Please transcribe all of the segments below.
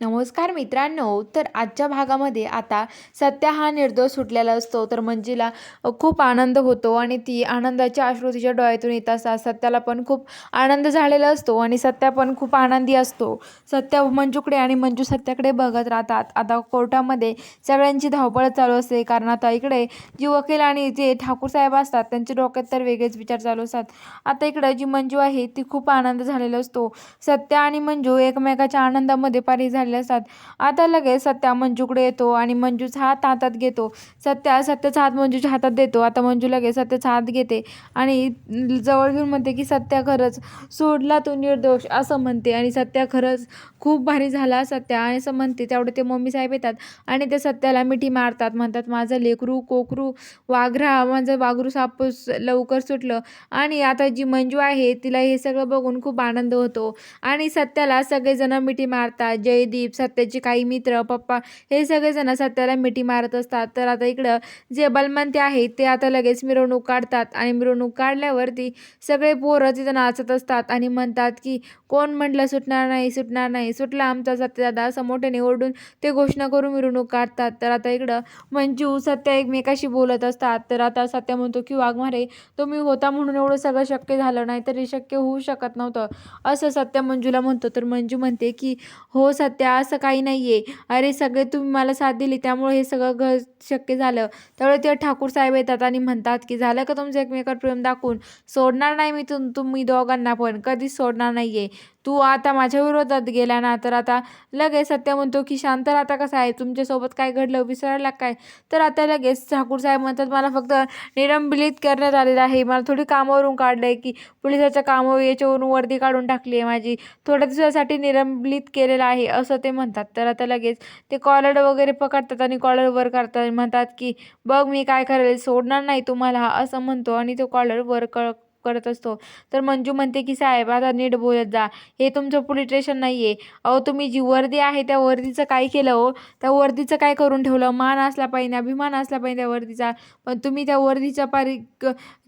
नमस्कार मित्रांनो तर आजच्या भागामध्ये आता सत्या हा निर्दोष सुटलेला असतो तर मंजीला खूप आनंद होतो आणि ती आनंदाच्या अश्रू तिच्या डोळ्यातून येत असतात सत्याला पण खूप आनंद झालेला असतो आणि सत्या पण खूप आनंदी असतो. सत्या मंजूकडे आणि मंजू सत्याकडे बघत राहतात. आता कोर्टामध्ये सगळ्यांची धावपळ चालू असते कारण आता इकडे जी वकील आणि जे ठाकूर साहेब असतात त्यांच्या डोक्यात तर वेगळेच विचार चालू असतात. आता इकडे जी मंजू आहे ती खूप आनंद झालेला असतो. सत्या आणि मंजू एकमेकाच्या आनंदामध्ये पारी झालेले असतात आता लगेच सत्या मंजूकडे येतो आणि मंजूचा हात हातात घेतो. सत्या सत्याचा हात मंजूच्या हातात देतो. आता मंजू लगेच सत्याचा हात घेते आणि जवळ घेऊन म्हणते की सत्या खरंच सोडला तू निर्दोष असं म्हणते. आणि सत्या खरंच खूप भारी झाला सत्या. आणि असं म्हणते तेवढे ते मम्मी साहेब येतात आणि ते सत्याला मिठी मारतात. म्हणतात माझं लेकरू कोकरू वाघरा माझं वाघरू सापूस लवकर सुटलं. आणि आता जी मंजू आहे तिला हे सगळं बघून खूप आनंद होतो. आणि सत्याला सगळेजण मिठी मारतात. जयदीप सत्याचे काही मित्र पप्पा हे सगळेजण सत्याला मिठी मारत असतात. तर आता इकडं जे बलमंते आहेत ते आता लगेच मिरवणूक काढतात आणि मिरवणूक काढल्यावरती सगळे पोरं तिथं नाचत असतात आणि म्हणतात की कोण म्हटलं सुटणार नाही सुटणार नाही सुटला आमचा सत्यदादा. असं मोठ्याने ओरडून ते घोषणा करून मिरवणूक काढतात. तर आता इकडं मंजू सत्या एकमेकाशी बोलत असतात. तर आता सत्या म्हणतो की वाघमारे तुम्ही होता म्हणून एवढं सगळं शक्य झालं नाही तरी शक्य होऊ शकत नव्हतं. असं सत्या मंजूला म्हणतो. तर मंजू म्हणते की हो सत्या असं काही नाही आहे अरे सगळे तुम्ही मला साथ दिली त्यामुळे हे सगळं घ शक्य झालं. त्यावेळी ते ठाकूर साहेब येतात आणि म्हणतात की झालं का तुमचं एकमेकावर प्रेम दाखवून? सोडणार नाही मी तुम तुम्ही दोघांना पण. कधीच सोडणार नाही आहे तू आता माझ्या विरोधात गेला ना तर आता लगेच सत्य म्हणतो की शांत राहता कसं आहे? तुमच्यासोबत काय घडलं? विसरायला काय? तर आता लगेच ठाकूर साहेब म्हणतात मला फक्त निलंबित करण्यात आलेलं आहे. मला थोडी कामावरून काढलं आहे की पोलिसाच्या कामावर याच्यावरून वर्दी काढून टाकली आहे माझी. थोड्या दिवसासाठी निलंबित केलेलं आहे असं ते म्हणतात. तर आता लगेच ते कॉलर वगैरे पकडतात आणि कॉलर वर करतात. म्हणतात की बघ मी काय करेल सोडणार नाही तुम्हाला असं म्हणतो आणि तो कॉलर वर क करत असतो. तर मंजू म्हणते की साहेब आता नीट बोलत जा. हे तुमचं पोलीस स्टेशन नाही आहे अहो तुम्ही जी वर्दी आहे त्या वर्दीचं काय केलं हो? त्या वर्दीचं काय करून ठेवलं? मान असला पाहिजे अभिमान असला पाहिजे त्या वर्दीचा. पण तुम्ही त्या वर्दीच्या पारी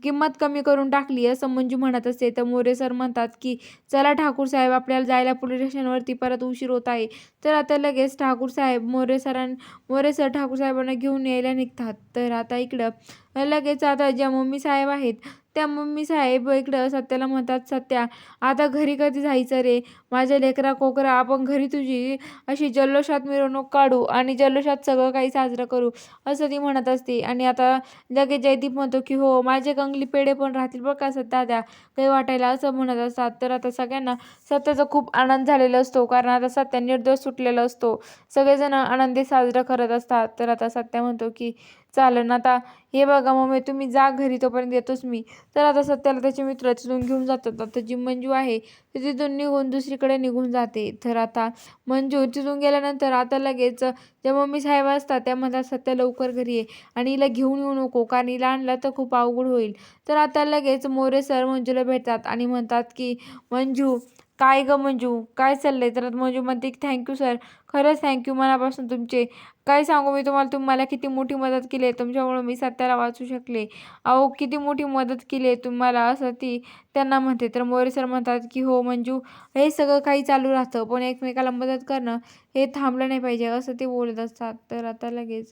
किंमत कमी करून टाकली असं मंजू म्हणत असते. तर मोरे सर म्हणतात की चला ठाकूर साहेब आपल्याला जायला पोलीस स्टेशनवरती परत उशीर होत आहे. तर आता लगेच ठाकूर साहेब मोरे सरां मोरे सर ठाकूर साहेबांना घेऊन यायला निघतात. तर आता इकडं लगेच आता ज्या मम्मी साहेब आहेत त्या मम्मी साहेब इकडं सत्याला म्हणतात सत्या आता घरी कधी जायचं रे? माझ्या लेकरा कोकरा आपण घरी तुझी अशी जल्लोषात मिरवणूक काढू आणि जल्लोषात सगळं काही साजरं करू असं ती म्हणत असते. आणि आता लगेच जयदीप म्हणतो की हो माझे कंगली पेढे पण राहतील बरं का सत्या काही वाटायला असं म्हणत असतात. तर आता सगळ्यांना सत्याचा खूप आनंद झालेला असतो कारण आता सत्या निर्दोष सुटलेला असतो. सगळेजण आनंदी साजरा करत असतात. तर आता सत्या म्हणतो की चालेल आता. हे बघा मम्मी तुम्ही जा घरी तोपर्यंत येतोच मी. तर आता सत्याला त्याचे मित्र तिथून घेऊन जातात. आता जी मंजू आहे ती तिथून निघून दुसरीकडे निघून जाते. तर आता मंजू तिथून गेल्यानंतर आता लगेच ज्या मम्मी साहेब असतात त्या म्हणतात सत्या लवकर घरी ये. आणि हिला घेऊन येऊ नको कारण हिला आणलं तर खूप अवघड होईल. तर आता लगेच मोरे सर मंजूला भेटतात आणि म्हणतात की मंजू काय गं मंजू? काय चाललंय? तर मंजू म्हणते की थँक्यू सर खरंच थँक्यू मनापासून तुमचे. काय सांगू मी तुम्हाला? तुम्ही मला किती मोठी मदत केली आहे. तुमच्यामुळे मी सत्याला वाचू शकले. अहो किती मोठी मदत केली आहे तुम्हाला असं ती त्यांना म्हणते. तर मोरे सर म्हणतात की हो मंजू हे सगळं काही चालू राहतं पण एकमेकाला मदत करणं हे थांबलं नाही पाहिजे असं ते बोलत असतात. तर आता लगेच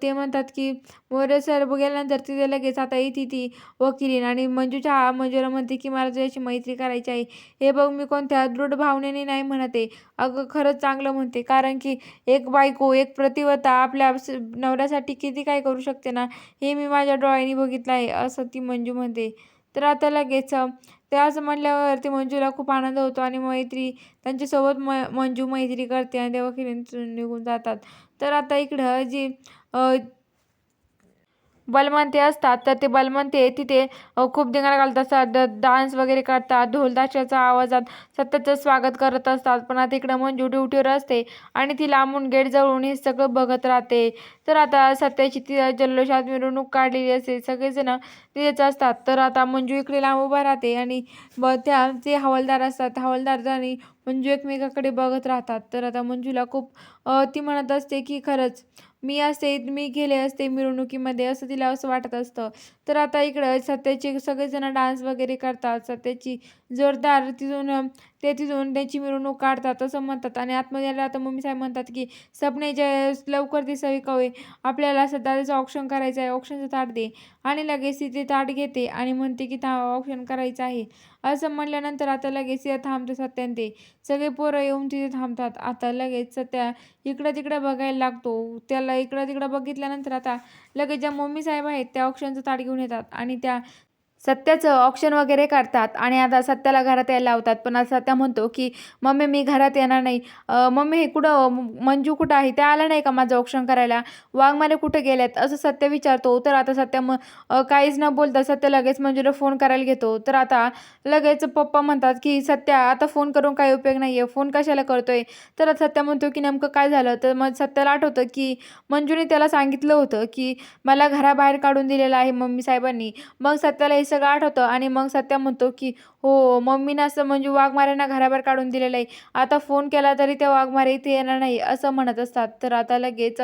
ते म्हणतात की मोरे सर गेल्यानंतर तिथे लगेच आता येते ती वकिलीन आणि मंजूच्या मंजूला म्हणते की मला तुझ्याशी मैत्री करायची आहे. हे बघ मी कोणत्या दृढ भावनेने नाही म्हणते. अगं खरंच चांगलं म्हणते. कारण की एक बायको एक प्रतिवता आपल्या स- नवऱ्यासाठी किती काय करू शकते ना हे मी माझ्या डोळ्यांनी बघितलं आहे असं ती मंजू म्हणते. तर आता लगेच ते असं म्हणल्यावरती मंजूला खूप आनंद होतो आणि मैत्री त्यांच्यासोबत म मंजू मैत्री करते आणि ते वकिलींतून निघून जातात. तर आता इकडं जी अ, असतात तर ते बलवंते तिथे खूप धिंगाणा घालत असतात डान्स वगैरे करतात ढोलताशाच्या आवाजात सततचं स्वागत करत असतात पण आता इकडं मंजू ड्युटीवर असते आणि ती लांबून गेट जवळून हे सगळं बघत राहते. तर आता सत्याची ती जल्लोषात मिरवणूक काढलेली असते सगळेजण तिथेच असतात. तर आता मंजू इकडे लांब उभा राहते आणि ब त्या जे हवालदार असतात हवालदार आणि म्हणजे मंजू एकमेकाकडे बघत राहतात. तर आता मंजूला खूप ती म्हणत असते की खरंच मी असते मी गेले असते मिरवणुकीमध्ये असं तिला असं वाटत असतं. तर आता इकडं सत्याचे सगळेजण डान्स वगैरे करतात. सत्याची जोरदार तिथून ते तिथून त्यांची मिरवणूक काढतात असं म्हणतात. आणि आतमध्ये आल्यावर आता मम्मी साहेब म्हणतात की सपने जय लवकर दिसावी कवे आपल्याला असं दादाचं ऑप्शन करायचं आहे. ऑप्शनचं ताट दे. आणि लगेच ती ते ताट घेते आणि म्हणते की था ऑप्शन करायचं आहे. असं म्हणल्यानंतर आता लगेच तिथं थांबते सत्यान ते. सगळे पोरं येऊन तिथे थांबतात. आता लगेच सत्या इकडं तिकडं बघायला लागतो. त्याला इकडं तिकडं बघितल्यानंतर आता लगेच ज्या मम्मी साहेब आहेत त्या ऑप्शनचं ताट घेऊन येतात. आणि त्या सत्याचं ऑप्शन वगैरे काढतात आणि आता सत्याला घरात यायला लावतात. पण आता सत्या म्हणतो की मम्मी मी घरात येणार नाही. मम्मी हे कुठं मंजू कुठं आहे? त्या आला नाही का माझं ऑप्शन करायला? वाघमारे कुठं गेल्यात असं सत्य विचारतो. तर आता सत्या मग काहीच न बोलता सत्य लगेच मंजूला फोन करायला घेतो. तर आता लगेच पप्पा म्हणतात की सत्या आता फोन करून काही उपयोग नाही आहे फोन कशाला करतोय? तर आता सत्या म्हणतो की नेमकं काय झालं? तर मग सत्याला आठवतं की मंजूने त्याला सांगितलं होतं की मला घराबाहेर काढून दिलेलं आहे मम्मी साहेबांनी. मग सत्याला सगळं आठवतं. आणि मग सत्या म्हणतो की हो मम्मीनं असं म्हणजे वाघमाऱ्यांना घराबाहेर काढून दिलेलं आहे. आता फोन केला तरी त्या वाघमारे इथे येणार नाही असं म्हणत असतात. तर आता लगेच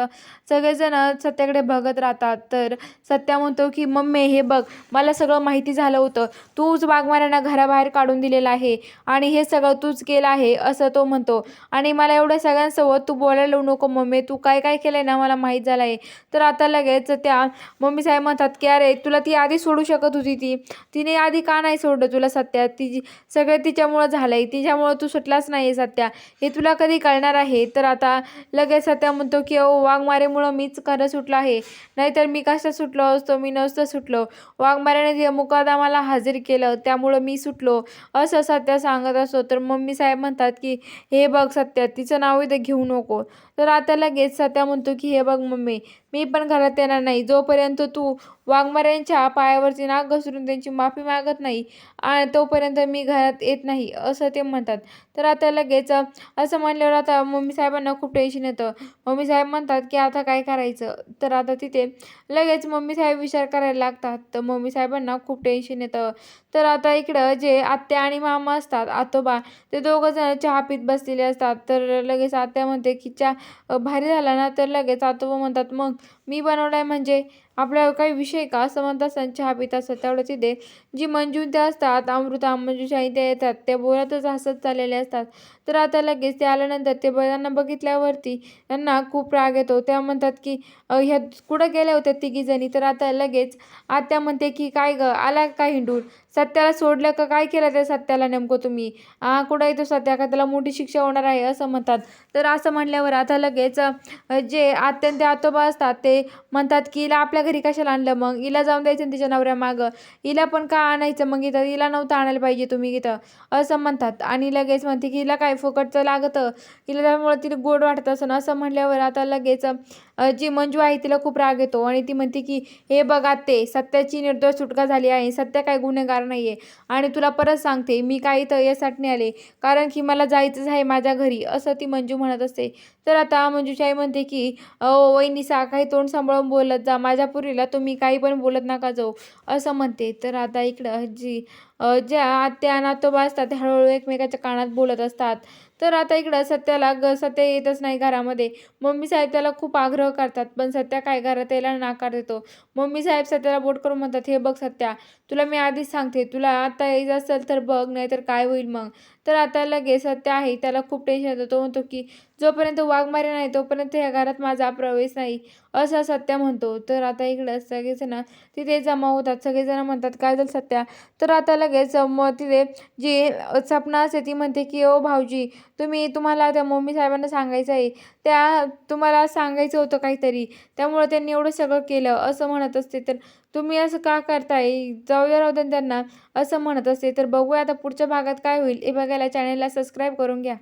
सगळेजण सत्याकडे बघत राहतात. तर सत्या म्हणतो की मम्मी हे बघ मला सगळं माहिती झालं होतं. तूच वाघमाऱ्यांना घराबाहेर काढून दिलेलं आहे आणि हे सगळं तूच केलं आहे असं तो म्हणतो. आणि मला एवढ्या सगळ्यांसोबत तू बोलायला लावू नको मम्मी. तू काय काय केलं आहे ना मला माहीत झालं आहे तर आता लगेच त्या मम्मी साहेब म्हणतात की अरे तुला ती आधी सोडू शकत होती ती. तिने आधी का नाही सोडलं तुला सत्या तिची सगळं तिच्यामुळं झालं आहे तिच्यामुळं तू सुटलाच नाही सत्या. हे तुला कधी कळणार आहे? तर आता लगेच सत्या म्हणतो की ओ वाघमारेमुळं मीच खरं सुटलं आहे. नाहीतर मी कसं सुटलो असतो? मी नसतं सुटलो. वाघमाऱ्याने जे मुकादामाला हजर केलं त्यामुळं मी सुटलो. असं सत्या सांगत असतो. तर मम्मी साहेब म्हणतात की हे बघ सत्या तिचं नाव इथं घेऊ नको. तर आता लगेच सत्या म्हणतो की हे बघ मम्मी मी पण घरात येणार नाही. जोपर्यंत तू वाघमाऱ्यांच्या पायावरची नाक घसरून त्यांची माफी मागत नाही आणि तोपर्यंत मी घरात येत नाही असं ते म्हणतात. तर आता लगेच असं म्हणल्यावर आता मम्मी साहेबांना खूप टेन्शन येतं. मम्मी साहेब म्हणतात की आता काय करायचं? तर आता तिथे लगेच मम्मी साहेब विचार करायला लागतात. तर मम्मी साहेबांना खूप टेन्शन येतं. तर आता इकडं जे आत्या आणि मामा असतात आतोबा ते दोघं जण चहा पीत बसलेले असतात. तर लगेच आत्या म्हणते की चहा भारी झाला ना तर लगेच आतोबा म्हणतात मग मी बनवलाय म्हणजे आपल्यावर काही विषय का? असं म्हणत असताना चहा पित असतात तेवढंच तिथे जी मंजू त्या असतात अमृता मंजूच्या त्या येतात. त्या बोलतच हसत चाललेले असतात. तर आता लगेच ते आल्यानंतर ते बैलांना बघितल्यावरती त्यांना खूप राग येतो. त्या म्हणतात की ह्या कुठं गेल्या होत्या तिघीजणी तर आता लगेच आत्या म्हणते की काय ग? आला का हिंडून? सत्याला सोडलं का? काय केलं त्या सत्याला नेमकं तुम्ही? आ कुठं येतो सत्या? का त्याला मोठी शिक्षा होणार आहे? असं म्हणतात. तर असं म्हणल्यावर आता लगेच जे आत्या ते आतोबा असतात ते म्हणतात की आपल्या हिला घरी कशाला आणलं? मग हिला जाऊन द्यायचं तिच्या नवऱ्या मागं. हिला पण का आणायचं? मग इथं हिला नव्हतं आणायला पाहिजे तुम्ही इथं. असं म्हणतात. आणि लगेच म्हणते की हिला काय फुकटचं लागतं? हिला त्यामुळं तिला गोड वाटत असं असं म्हणल्यावर आता लगेच जी मंजू आहे तिला खूप राग येतो. आणि ती म्हणते की हे बघा ते सत्याची निर्दोष सुटका झाली आहे. सत्य काय गुन्हेगार नाही आहे आणि तुला परत सांगते मी काय इथं यासाठी नाही आले. कारण की मला जायचंच आहे माझ्या घरी. असं ती मंजू म्हणत असते. तर आता मंजूची आई म्हणते की अहो वहिनीसा काही तोंड सांभाळून बोलत जा. माझ्या पुरीला तुम्ही काही पण बोलत नका जाऊ. असं म्हणते. तर आता इकडं जी ज्या आत्या नातोबा असतात ते हळूहळू एकमेकाच्या कानात बोलत असतात. तर आता इकडं सत्याला ग सत्य येतच नाही घरामध्ये. मम्मी साहेब त्याला खूप आग्रह करतात. पण सत्या काय घरात यायला नाकार देतो. मम्मी साहेब सत्याला बोट करून म्हणतात हे बघ सत्या तुला मी आधीच सांगते. तुला आता यायचं असेल तर बघ नाहीतर काय होईल मग. तर आता लगेच सत्य आहे. त्याला खूप टेन्शन येतं. तो म्हणतो की जोपर्यंत वाघमारे नाही तोपर्यंत ह्या घरात माझा प्रवेश नाही. असं सत्या म्हणतो. तर आता इकडं सगळेजण तिथे जमा होतात. सगळेजण म्हणतात काय झालं सत्या? तर आता लगेच मग तिथे जी सपना असते ती म्हणते की ओ भाऊजी तुम्ही तुम्हाला त्या मम्मी साहेबांना सांगायचं आहे. त्या तुम्हाला सांगायचं होतं काहीतरी. त्यामुळं त्यांनी एवढं सगळं केलं असं म्हणत असते. तर तुम्ही असं का करताय? जाऊ द्या राहू त्यांना असं म्हणत असते. तर बघूया आता पुढच्या भागात काय होईल. हे बघायला चॅनलला सबस्क्राईब करून घ्या.